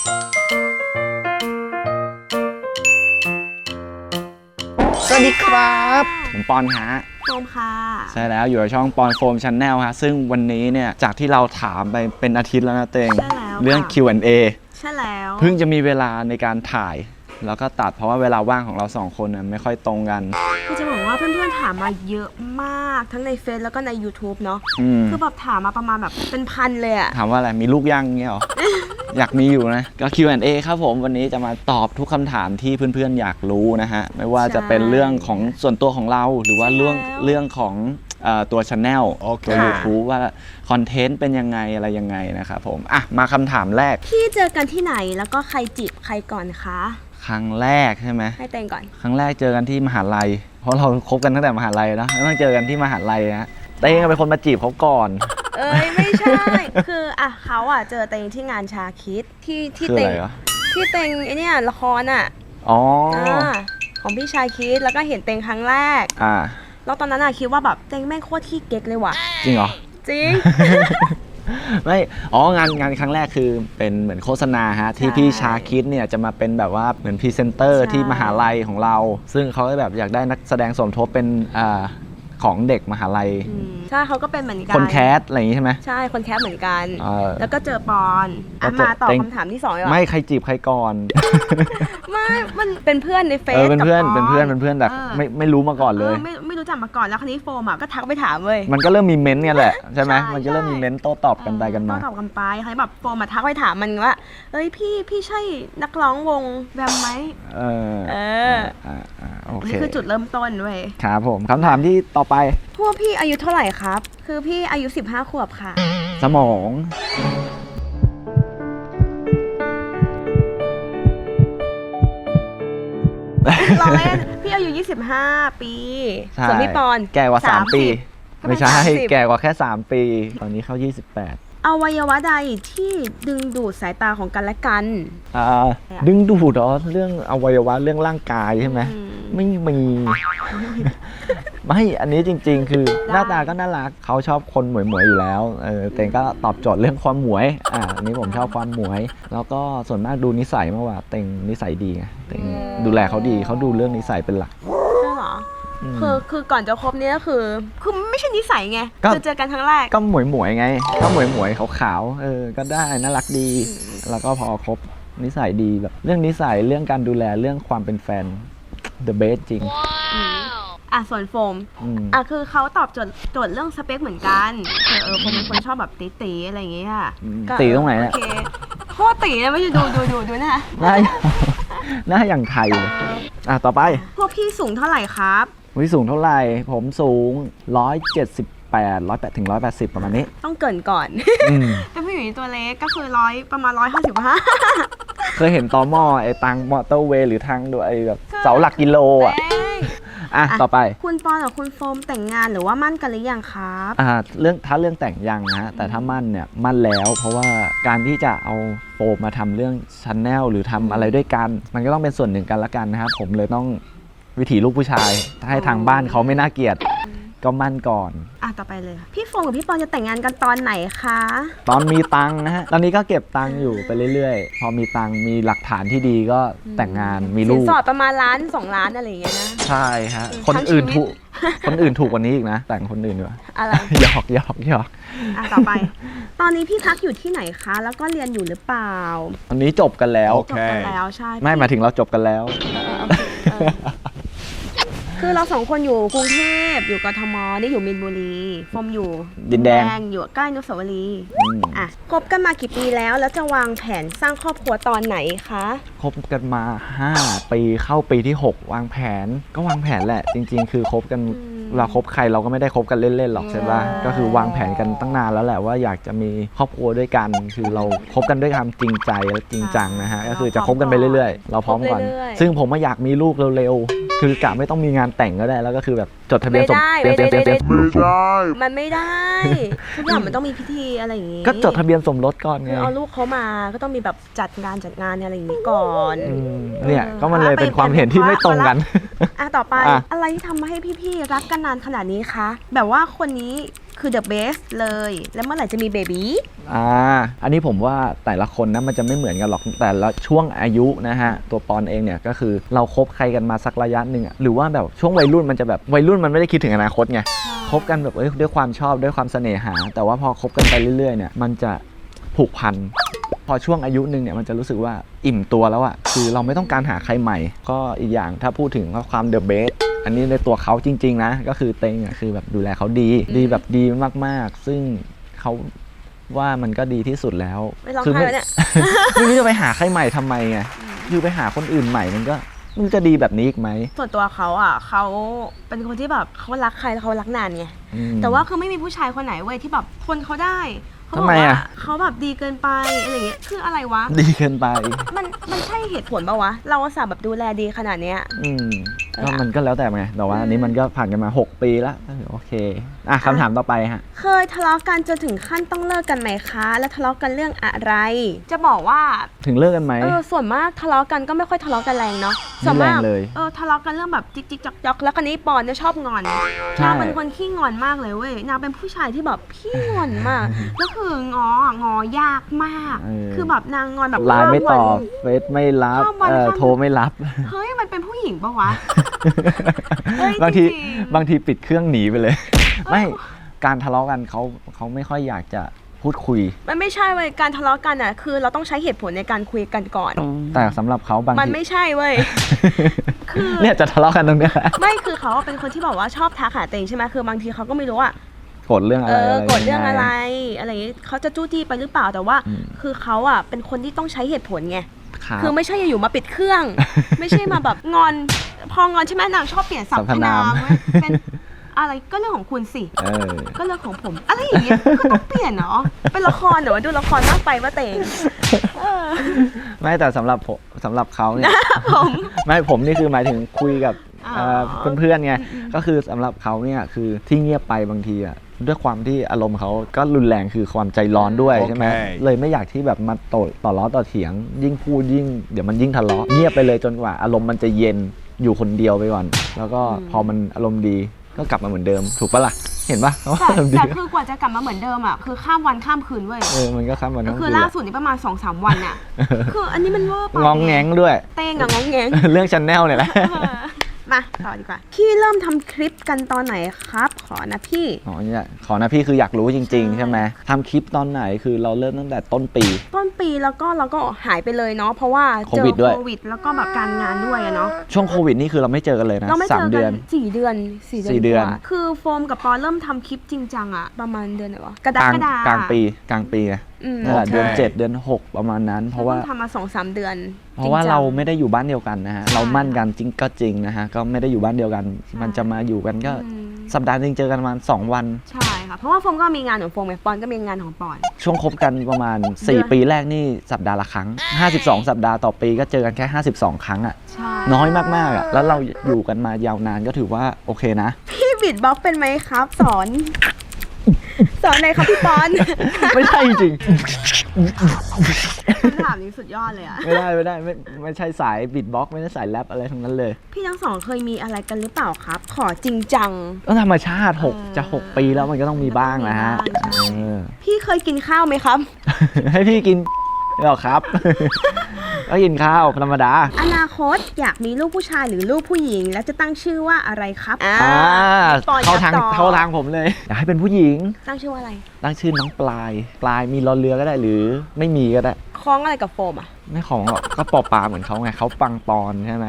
สวัสดีครับผมปอนฮะโฟมค่ะใช่แล้วอยู่กับช่องปอนโฟมช n แนลฮะซึ่งวันนี้เนี่ยจากที่เราถามไปเป็นอาทิตย์แล้วนะเตงใช่แล้วเรื่อง ค่ะ Q&A ใช่แล้ว เพิ่งจะมีเวลาในการถ่าย แล้วก็ตัดเพราะว่าเวลาว่างของเราสองคนน่ะไม่ค่อยตรงกัน คือจะบอกว่าเพื่อนๆถามมาเยอะมากทั้งในเฟซแล้วก็ใน YouTube เนาะอืม คือแบบถามมาประมาณแบบเป็นพันเลยอะถามว่าอะไรมีลูกยังเงี้ยเหรอ อยากมีอยู่นะ ก็ Q&A ครับผมวันนี้จะมาตอบทุกคำถามที่เพื่อนๆอยากรู้นะฮะ ไม่ว่าจะเป็นเรื่องของส่วนตัวของเรา หรือว่าเรื่องเรื่องของเอ่อตัวช anel ตัว YouTube ว่าคอนเทนต์เป็นยังไงอะไรยังไงนะครับผม อะ มาคำถามแรก พี่เจอกันที่ไหนแล้วก็ใครจีบใครก่อนคะ ครั้งแรกใช่ไหมให้เตงก่อน ครั้งแรกเจอกันที่มหาลัย เพราะเราคบกันตั้งแต่มหาลัยแล้วแล้วต้องเจอกันที่มหาลัยนะเต้งเป็นคนมาจีบเขาก่อน เอ้ยไม่ใช่ คืออะเขาอะเจอเตงที่งานชาคิดที่ที่คือเตอะงไรวะที่เตงไอเนี่ยละครอะอ๋ออ่าของพี่ชาคิดแล้วก็เห็นเตงครั้งแรก อ่า แล้วตอนนั้นอะคิดว่าแบบเตงแม่งโคตรที่เก๊กเลยว่ะ จริงเหรอ จริง ไม่ อ๋อ งานงานครั้งแรกคือเป็นเหมือนโฆษณาฮะ ที่ใช่พี่ชาคิดเนี่ยจะมาเป็นแบบว่าเหมือนพรีเซนเตอร์ใช่ที่มหาลัยของเรา ซึ่งเขาก็แบบอยากได้นักแสดงสมทบเป็นอ่า ของเด็กมหาลัย อืมใช่เขาก็เป็นเหมือนกันคนแคสอะไรอย่างงี้ใช่ไหมใช่คนแคสเหมือนกัน เออ แล้วก็เจอปอนอะแล้วเจอมาตอบเต็ง คำถามที่สองดีกว่าไม่ใครจีบใครก่อน ไม่ มันเป็นเพื่อนในเฟซเออเป็นเพื่อนกับเป็นเพื่อนเป็นเพื่อนแต่ออไม่ไม่รู้มาก่อนเลยไม่ไม่รู้จักมาก่อนแล้วคราวนี้โฟมอะก็ทักไปถามเว้ย มันก็เริ่มมีเม้นต์กันแหละใช่ไหมใช่มันก็เริ่มมีเม้นต์โต้ตอบกันไปกันมาต้องตอบกันไปใครแบบโฟมมาทักไปถามมันว่า เอ้ยพี่พี่ใช่นักร้องวงแวมไหม เออเออ อ่าอ่าโอเค นี่คือจุดเริ่มต้นเว้ย ครับผมคำถามที่ต่อไป พวกพี่อายุเท่าไหร่ครับ คือพี่อายุ 15 ขวบค่ะ สมอง เราเล่นพี่อายุ 25 ปีใช่ส่วนพี่ปอนแก่กว่า 3 ปี 30ไม่ใช่ทำไม30 แก่กว่าแค่ 3 ปี ตอนนี้เข้า 28อวัยวะใดที่ดึงดูดสายตาของกันและกัน อ่าดึงดูดเหรอเรื่องอวัยวะเรื่องร่างกายใช่ไหมอืม ไม่มี ไม่อันนี้จริง ๆ คือได้หน้าตาก็น่ารักเขาชอบคนหมวยหมวยๆอยู่แล้วเออเต็งก็ตอบโจทย์เรื่องความหมวยอ่าอันนี้ผมชอบความหมวย แล้วก็ส่วนมากดูนิสัยมากกว่าเต็งนิสัยดีไงเต็งดูแลเขาดีเขาดูเรื่องนิสัยเป็นหลัก ใช่เหรออืมคือคือก่อนจะคบเนี่ยก็คือคือไม่ใช่นิสัยไงก็ คือเจอกันครั้งแรก ก็หมวยหมวยๆไง ก็หมวยหมวยๆขาวๆเออก็ได้น่ารักดี แล้วก็พอคบนิสัยดีแบบ เรื่องนิสัยเรื่องการดูแลเรื่องความเป็นแฟน the best จริง อืมอะส่วนโฟมอืม อะคือเขาตอบโจทย์โจทย์เรื่องสเปคเหมือนกันเออเออโฟมเป็นคนชอบแบบตีๆอะไรอย่างเงี้ยก็ตีตรงไหนเนี่ย โอเคโคตรตีเลยไม่ใช่ดูดูดูดูนะคะหน้า หน้าอย่างไทยเลยอะ ต่อไปพวกพี่สูงเท่าไหร่ครับ วิสูงเท่าไหร่ ผมสูง 178 108ถึง180 ประมาณนี้ ต้องเกรินก่อน อืมเป็นผู้หญิงตัวเล็กก็คือร้อยประมาณร้อยห้าสิบห้า เคยเห็นตอหม้อไอ้ตังมอเตอร์เวย์หรือทางดูไอ้แบบเสาหลักกิโลอะ อะต่อไป คุณปอนกับคุณโฟมแต่งงานหรือว่ามั่นกันหรือยังครับอ่าเรื่องถ้าเรื่องแต่งยังนะฮะแต่ถ้ามั่นเนี่ยมั่นแล้ว เพราะว่าการที่จะเอาโฟมมาทำเรื่องชันแนลหรือทำอะไรด้วยกัน มันก็ต้องเป็นส่วนหนึ่งกันละกันนะครับผมเลยต้องวิถีลูกผู้ชายถ้าให้ทางบ้านเขาไม่น่าเกลียด ก็มั่นก่อน อะต่อไปเลยค่ะพี่โฟมกับพี่ปอนจะแต่งงานกันตอนไหนคะ ตอนมีตังค์นะฮะ ตอนนี้ก็เก็บตังค์อยู่ไปเรื่อยๆ พอมีตังค์มีหลักฐานที่ดีก็แต่งงานมีสิลูนก สอดประมาณล้านสองล้านอะไรอย่างเงี้ยนะ ใช่ฮะทั้งคนอื่นชีวิต ถูก คนอื่นถูกกว่านี้อีกนะ แต่งคนอื่นดีกว่าอะไร หยอกหยอกหยอกอะต่อไป ตอนนี้พี่พักอยู่ที่ไหนคะ แล้วก็เรียนอยู่หรือเปล่าตอนนี้จบกันแล้ว จบกันแล้วใช่ไม่หมายถึงเราจบกันแล้ว เออโอเคเออ คือเราสองคนอยู่กรุงเทพอยู่กทมนี่อยู่มินบุรีโฟมอยู่ดินแดง อยู่ใกล้อนุสาวรีย์อืมอะคบกันมากี่ปีแล้ว แล้วจะวางแผนสร้างครอบครัวตอนไหนคะคบกันมา 5 ปีเข้าปีที่ 6 วางแผนก็วางแผนแหละ จริง ๆ คือคบกันอืมเวลาคบใครเราก็ไม่ได้คบกันเล่นๆหรอกใช่ปะใช่ก็คือวางแผนกันตั้งนานแล้วแหละว่าอยากจะมีครอบครัวด้วยกัน คือเราคบกันด้วยความจริงใจและจริงจังนะฮะก็คือจะคบกันไปเรื่อยๆ เราพร้อมก่อนคบเรื่อยๆซึ่งผมไม่อยากมีลูกเร็วๆ คือกะไม่ต้องมีงานแต่งก็ได้ แล้วก็คือแบบจดทะเบียนไม่สมได้เตรียมไม่เตรียมได้เตรียมเตรียมไม่ได้ มันไม่ได้ทุกอย่างมันต้องมีพิธีอะไรอย่างงี้ก็จดทะเบียนสมรสก่อนคืไงอเอาลูกเขามาก็ต้องมีแบบจัดงานจัดงานอะไรอย่างนี้ก่อน อืมเนี่ยเออก็มันเลยเป็นไปความเห็นที่ไม่ตรงกัน อะต่อไป อะ อะไรที่ทำให้พี่ๆรักกันนานขนาดนี้คะ แบบว่าคนนี้ คือ the best เลย แล้วเมื่อไหร่จะมีเบบีอ่า อันนี้ผมว่าแต่ละคนนะมันจะไม่เหมือนกันหรอกแต่ละช่วงอายุนะฮะ ตัวปอนเองเนี่ยก็คือเราคบใครกันมาสักระยะหนึ่งอะหรือว่าแบบช่วงวัยรุ่นมันจะแบบวัยรุ่นมันไม่ได้คิดถึงอนาคตไงคบกันแบบเอ้ยด้วยความชอบด้วยความเสน่หา แต่ว่าพอคบกันไปเรื่อยๆเนี่ยมันจะผูกพันพอช่วงอายุหนึ่งเนี่ยมันจะรู้สึกว่าอิ่มตัวแล้วอะคือเราไม่ต้องการหาใครใหม่ ก็อีกอย่างถ้าพูดถึงว่าความเดอะเบส อันนี้ในตัวเขาจริง ๆ นะ ก็คือเต็งอะคือแบบดูแลเขาดี ดีแบบดีมากๆ ซึ่งเขาว่ามันก็ดีที่สุดแล้วไม่ร้องคืไห้ไม่แล้วเนี่ย ไม่รู้จะไปหาใครใหม่ทำไมไงคือไปหาคนอื่นใหม่มันก็มันจะดีแบบนี้อีกไหมส่วนตัวเขาอะเขาเป็นคนที่แบบเขารักใครแล้วเขารักนานไงอืม แต่ว่าคือไม่มีผู้ชายคนไหนเว้ยที่แบบทนเขาได้เขาบทำอกไมว่าอะ เขาแบบดีเกินไปอะไรอย่างเงี้ยคืออะไรวะ ดีเกินไป มันมันใช่เหตุผลปะวะ เราอุตส่าห์แบบดูแลดีขนาดเนี้ย อืมเออ ก็มันก็แล้วแต่ไงแต่ว่าอันนี้มันก็ผ่านกันมา 6 ปีแล้วก็ถือโอเคอะคำถามต่อไปฮะ เคยทะเลาะกันจนถึงขั้นต้องเลิกกันไหมคะ และทะเลาะกันเรื่องอะไร จะบอกว่า ถึงเลิกกันไหม เออส่วนมากทะเลาะกันก็ไม่ค่อยทะเลาะกันแรงเนาะส่วนมากไม่แรงเลยเออทะเลาะกันเรื่องแบบจิกจิกจอกจอกแล้วคนนี้ปอนเนี่ยชอบงอนใช่ นางเป็นคนขี้งอนมากเลยเว้ยนางเป็นผู้ชายที่แบบขี้งอนมากแล้วคืององอยากมากเออคือแบบนางงอนแบบไลน์ไม่ตอบข้ามวัน เฟซไม่รับข้ามวันเอ่อข้าม โทรไม่รับ เฮ้ยมันเป็นผู้หญิงปะวะ เฮ้ยบางทีจริงๆบางทีปิดเครื่องหนีไปเลย ไม่การทะเลาะกันเขาเขาไม่ค่อยอยากจะพูดคุย มันไม่ใช่เว้ยการทะเลาะกันอะ คือเราต้องใช้เหตุผลในการคุยกันก่อน แต่สำหรับเขาบางมันทีไม่ใช่เว้ย คือ เนี่ยจะทะเลาะกันตรงเนี้ยแหละไม่คือเขาเป็นคนที่บอกว่าชอบทักหาตัวเองใช่ไหมคือบางทีเขาก็ไม่รู้ว่ากดเรื่องอะเอไรออะไรกดเรื่องยังอะไรไงอะไรอย่างงี้เขาจะจู้จี้ไปหรือเปล่าแต่ว่า อืม คือเขาอะเป็นคนที่ต้องใช้เหตุผลไง ครับคือไม่ใช่อยู่ๆมาปิดเครื่อง ไม่ใช่มาแบบงอน พองอนใช่ไหมนางชอบเปลี่ยนสรสรรรพนานพามมเว้ยเป็นอะไรก็เรื่องของคุณสิ เออ ก็เรื่องของผมอะไรอย่างเงี้ยก็ต้องเปลี่ยนเนาะเป็นละครเดี๋ยวดูละครมากไปว่าเตงเออ ไม่แต่สำหรับผมสำหรับเขาเนี่ย ผมไม่ผมนี่คือหมายถึงคุยกับอ๋อ เอ่อเพื่อนๆไงก็คือสำหรับเขาเนี่ยคือที่เงียบไปบางทีอะ ด้วยความที่อารมณ์เขาก็รุนแรงคือความใจร้อนด้วยโอเคใช่ไหมเลยไม่อยากที่แบบมาโตต่อล้อต่อเถียง ยิ่งพูดยิ่งเดี๋ยวมันยิ่งทะเลาะเงียบไปเลยจนกว่า อารมณ์มันจะเย็นอยู่คนเดียวไปก่อน แล้วก็พอมันอารมณ์ดีก็กลับมาเหมือนเดิม ถูกปะล่ะเห็นปะว่าแต่อารมณ์ดีแต่คือกว่าจะกลับมาเหมือนเดิมอะคือข้ามวันข้ามคืนเว้ยเออมันก็ข้ามวันก็ทั้งคือคืนล่าอะสุดนี่ประมาณสองสามวันอะคืออันนี้มันเวอร์ไปงองแงงด้วย เต้งอะงองแงง เรื่องชันแนลเนี่ยแหละ เออ มาต่อดีกว่า พี่เริ่มทำคลิปกันตอนไหนครับ ขอนะพี่ อ๋อเนี่ยขอนะพี่คืออยากรู้จริง ๆ ใช่ใช่ไหมทำคลิปตอนไหนคือเราเริ่มตั้งแต่ต้นปี ต้นปีแล้วก็เราก็หายไปเลยเนาะเพราะว่าเจโควิอดด้วย โควิด แล้วก็แบบการงานด้วยอะเนาะช่วงโควิดนี่คือเราไม่เจอกันเลยนะเราไม่สาเจมอเดืกัอน นสี่เดือนสี่เดือนสี่เดือน กว่าคือโฟมกับปอเริ่มทำคลิปจริงจังอะประมาณเดือนไหนวะกระกดาลางกระดากลางปีกลางปีไง อืมนั่นแหละโอเค เดือน7เดือน6ประมาณนั้น เพราะว่า พิ่งทำมาสองสามเดือนเพราะว่าจงจัง เราไม่ได้อยู่บ้านเดียวกันนะฮะใช่เรามั่นกันจริงก็จริงนะฮะ ก็ไม่ได้อยู่บ้านเดียวกัน มันจะมาอยู่กันก็อืม สัปดาห์หนึงเจอกันประมาณ2วัน ใช่ค่ะ เพราะว่าโฟมก็มีงานของโฟมไงปอนก็มีงานของปอน ช่วงคบกันประมาณ เดือน 4 ปีแรกนี่สัปดาห์ละครั้ง 52 สัปดาห์ต่อปีก็เจอกันแค่ 52 ครั้งอะใช่น้อยมากๆอะแล้วเราอยู่กันมายาวนานก็ถือว่าโอเคนะ พี่บิดบ็อกซ์เป็นไหมครับ สอน สอนไหนอยครับพี่ปอนไม่ใช่จริงคำถามนี้สุดยอดเลยอะไม่ได้ไม่ได้ไม่ไม่ใช่สายบิดบ็อกไม่ได้สายแรปอะไรทั้งนั้นเลยพี่ทั้งสองเคยมีอะไรกันหรือเปล่าครับ ขอจริงจัง ก็ธรรมชาติเออ6จะ6ปีแล้วมันก็ต้องมีบ้างนะฮะมันต้องมีบ้างใช่เออพี่เคยกินข้าวไหมครับ ให้พี่กินเหรอครับ ก็กินข้าวธรรมดา อนา คตอยากมีลูกผู้ชายหรือลูกผู้หญิง แล้วจะตั้งชื่อว่าอะไรครับอ่าอ่าปอนเข้าทางอยกตอบเข้าทางผมเลย อยากให้เป็นผู้หญิง ตั้งชื่อว่าอะไรตั้งชื่อน้องปลาย ปลายมีรอเรือก็ได้หรือไม่มีก็ได้ คล้องอะไรกับโฟมอะไม่ของหรอกก็ปอปลาเหมือนเขาไงเขาปังปอนใช่ไหม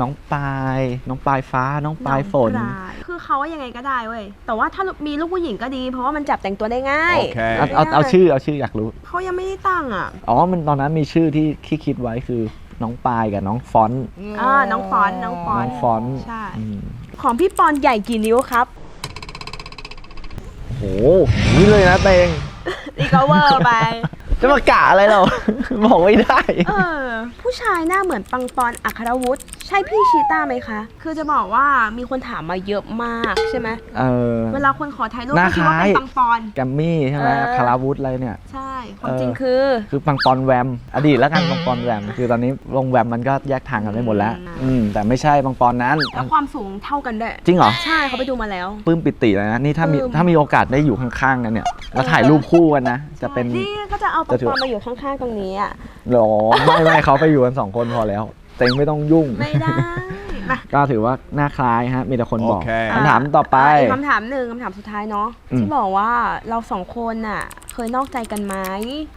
น้องปลาย น้องปลายฟ้า น้องปลายฝน องปลายคือเขาว่ายังไงก็ได้เว้ยแต่ว่าถ้ามีลูกผู้หญิงก็ดี เพราะว่ามันจับแต่งตัวได้ง่าย Okay. เอาเอาเอาชื่อเอาชื่ออยากรู้ เขายังไม่ได้ตั้งอะ อ๋อ มันตอนนั้นมีชื่อที่ที่คิดไว้คือ น้องปลายกับน้องฟอนต์อ่าน้องฟอนต์น้องฟอน้นองต์ฟอนต์ใช่ อืมของพี่ปอนใหญ่กี่นิ้วครับโหนี่เลยนะเตงนี่ก็เวอร์ไป จะมากะอะไรเรา บอกไม่ได้ เออ ผู้ชายหน้าเหมือนปังปอนอัครวุฒิใช่พี่ชีต้าไหมคะ คือจะบอกว่ามีคนถามมาเยอะมากใช่ไหมเออ เวลาคนขอถ่ายรูปหน้าก็คิดว่าเป็นคล้าย ปังปอน แกมมี่ใช่ไหมเออ คาราวุธอะไรเนี่ย ใช่ ความเออจริงคือ คือปังปอนแวม อดีตแล้วกันปังปอนแวม คือตอนนี้วงแวมมันก็แยกทางกันไปหมดแล้ว อืม แต่ไม่ใช่ปังปอนนั้น แล้วความสูงเท่ากันด้วยจริงเหรอ ใช่เขาไปดูมาแล้ว ปลื้มปิติเลยนะ นี่ถ้ามีปลื้ม ถ้ามีโอกาสได้อยู่ข้างๆกันเนี่ย แล้วถ่ายรูปคู่กันนะ จะเป็น นี่ก็จะเอาปัจะงถือปอนมาอยู่ข้างๆตรงนี้อะหรอไม่ไม่เขาไปอยู่กันสองคนพอแล้วเต็งไม่ต้องยุ่ง ไม่ได้มาก็ถือว่าหน้าคล้ายฮะ มีแต่คนบอกโอเค คำถามต่อไปะอีกคำถามหนึ่งคำถามสุดท้ายเนาะอืมที่บอกว่าเราสองคนน่ะ เคยนอกใจกันไหม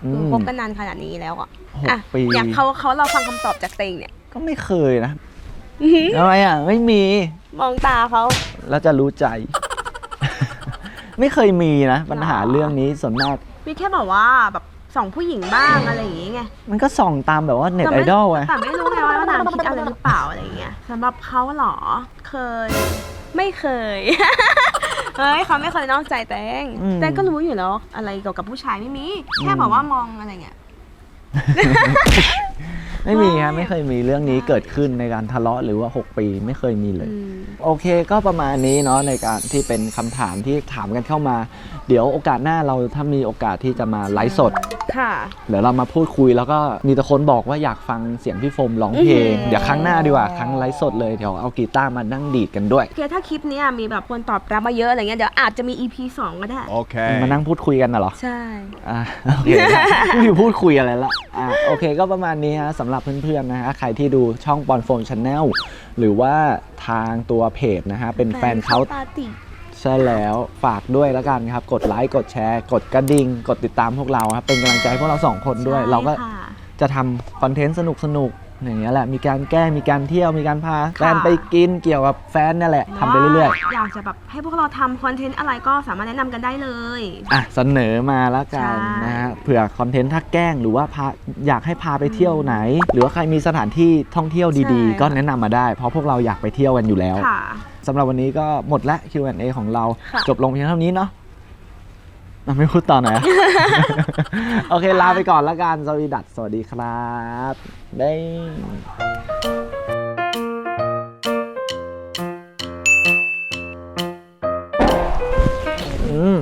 อืมคือคบกันนานขนาดนี้แล้วอะหกอะปี อยากเขาเขาเราฟังคำตอบจากเตงเนี่ยก็ไม่เคยนะทำไมอะไม่มี มองตาเขา แล้วจะรู้ใจ ไม่เคยมีนะ ปัญหาเรื่องนี้ส่วนมากมีแค่บอกว่าแบบ สองผู้หญิงบ้างอะไรอย่างงี้ไงมันก็ส่องตามแบบว่าเน็ตแต่ไอม่ดอลไงแต่ไม่รู้ไงว่านางคิดอะไรหรือเปล่าอะไรอย่างเงี้ยสำหรับเขาเหรอเคย ไม่เคย เฮ้ยเขาไม่เคยนอกใจแตงอืม แตงก็รู้อยู่แล้ว อะไรเกี่ยวกับผู้ชายไม่มี แค่บอกว่ามองอะไรเงี้ย ไม่มีครับไม่เคยมีเรื่องนี้เกิดขึ้นในการทะเลาะหรือว่า 6 ปีไม่เคยมีเลยอืมโอเคก็ประมาณนี้เนาะในการที่เป็นคำถามที่ถามกันเข้ามา เดี๋ยวโอกาสหน้าเราถ้ามีโอกาสที่จะมาไลฟ์สด ค่ะ เดี๋ยวเรามาพูดคุยแล้วก็มีแต่คนบอกว่าอยากฟังเสียงพี่โฟมร้องเพลงอืมเดี๋ยวครั้งหน้าดีกว่าครั้งไลฟ์สดเลยเดี๋ยวเอากีตาร์มานั่งดีดกันด้วยโอเคถ้าคลิปเนี้ยมีแบบคนตอบรับมาเยอะอะไรเงี้ยเดี๋ยวอาจจะมี EP 2 ก็ได้ Okay. มานั่งพูดคุยกันน่ะเหรอใช่ อ่าโอเคไม่มีพูดคุยอะไรละอ่าโอเคก็ประมาณนี้ฮะสำหรับเพื่อนๆนะฮะใครที่ดูช่องปอนโฟมชาแนลหรือว่าทางตัวเพจนะฮะเป็นแฟนเขาปาติใช่แล้วฝากด้วยแล้วกันครับ กดไลค์กดแชร์ กดกระดิ่ง กดติดตามพวกเราครับเป็นกำลังใจให้พวกเราสองคนด้วยใช่เราก็ค่ะ จะทำคอนเทนต์สนุกสนุกๆ อย่างเงี้ยแหละมีการแกล้งมีการเที่ยวมีการพาแฟนค่ะไปกินเกี่ยวกับแฟนนี่แหละทำไปเรื่อยอยากจะแบบให้พวกเราทำคอนเทนต์อะไรก็สามารถแนะนำกันได้เลย ๆอะเสนอมาแล้วกันใช่ นะฮะเผื่อคอนเทนต์ถ้าแกล้งหรือว่าพาอยากให้พาไปเที่ยวไหน หรือว่าใครมีสถานที่ท่องเที่ยวดีๆ ก็แนะนำมาได้ เพราะพวกเราอยากไปเที่ยวกันอยู่แล้วค่ะ สำหรับวันนี้ก็หมดละ Q&A ของเราค่ะ จบลงเพียงเท่านี้เนาะ เราไม่พูดต่อหน่อยอะ โอเค ลาไปก่อนละกันสวัสดีดัดสวัสดีครับได้อืม